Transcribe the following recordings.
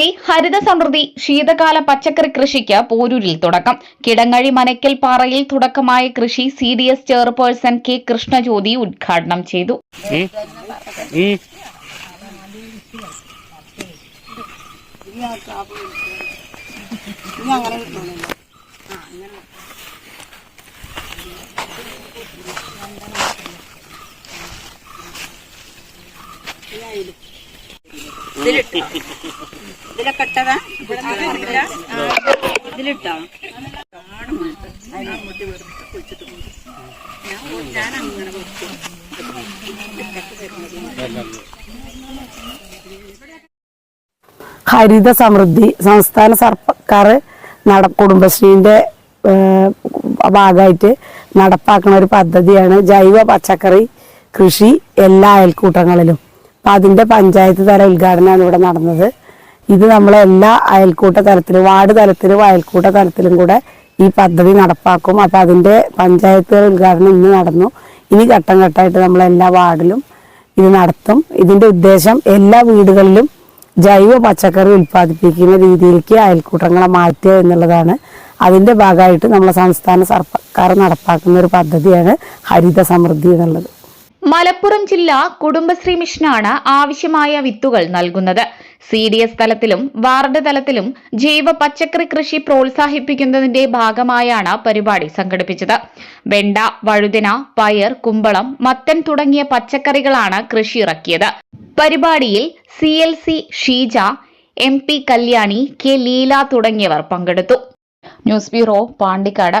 കുടുംബശ്രീ ഹരിത സമൃദ്ധി ശീതകാല പച്ചക്കറി കൃഷിക്ക് പോരൂരിൽ തുടക്കം. കിടങ്ങഴി മനക്കൽ പാറയിൽ തുടക്കമായ കൃഷി C D S chairperson K Krishnajyothi ഉദ്ഘാടനം ചെയ്തു. ഇതിലൊക്കെ ഇട്ടതാ ഇതിലിട്ടോ? ഞാൻ ഹരിത സമൃദ്ധി സംസ്ഥാന സർക്കാർ നട കുടുംബശ്രീന്റെ ഭാഗമായിട്ട് നടപ്പാക്കുന്ന ഒരു പദ്ധതിയാണ് ജൈവ പച്ചക്കറി കൃഷി എല്ലാ അയൽക്കൂട്ടങ്ങളിലും. അപ്പം അതിന്റെ പഞ്ചായത്ത് തല ഉദ്ഘാടനമാണ് ഇവിടെ നടന്നത്. ഇത് നമ്മളെ എല്ലാ അയൽക്കൂട്ട തലത്തിലും വാർഡ് തലത്തിലും അയൽക്കൂട്ട തലത്തിലും കൂടെ ഈ പദ്ധതി നടപ്പാക്കും. അപ്പം അതിന്റെ പഞ്ചായത്ത് ഉദ്ഘാടനം ഇന്ന് നടന്നു. ഇനി ഘട്ടം ഘട്ടമായിട്ട് നമ്മൾ എല്ലാ വാർഡിലും ഇത് നടത്തും. ഇതിന്റെ ഉദ്ദേശം എല്ലാ വീടുകളിലും ജൈവ പച്ചക്കറി ഉൽപ്പാദിപ്പിക്കുന്ന രീതിയിലേക്ക് അയൽക്കൂട്ടങ്ങളെ മാറ്റുക എന്നുള്ളതാണ്. അതിന്റെ ഭാഗമായിട്ട് നമ്മളെ സംസ്ഥാന സർക്കാർ നടപ്പാക്കുന്ന ഒരു പദ്ധതിയാണ് ഹരിത സമൃദ്ധി എന്നുള്ളത്. മലപ്പുറം ജില്ലാ കുടുംബശ്രീ മിഷനാണ് ആവശ്യമായ വിത്തുകൾ നൽകുന്നത്. സി ഡി എസ് തലത്തിലും വാർഡ് തലത്തിലും ജൈവ പച്ചക്കറി കൃഷി പ്രോത്സാഹിപ്പിക്കുന്നതിന്റെ ഭാഗമായാണ് പരിപാടി സംഘടിപ്പിച്ചത്. വെണ്ട വഴുതന പയർ കുമ്പളം മത്തൻ തുടങ്ങിയ പച്ചക്കറികളാണ് കൃഷി ഇറക്കിയത് പരിപാടിയിൽ C L C Sheeja M P Kalyani K Leela തുടങ്ങിയവർ പങ്കെടുത്തു. News bureau Pandikkad.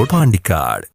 Road Pandikkad